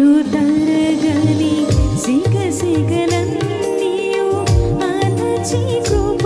ఎప్పుడు తరగని సిగ సిగలన్నీయు అనచి కృప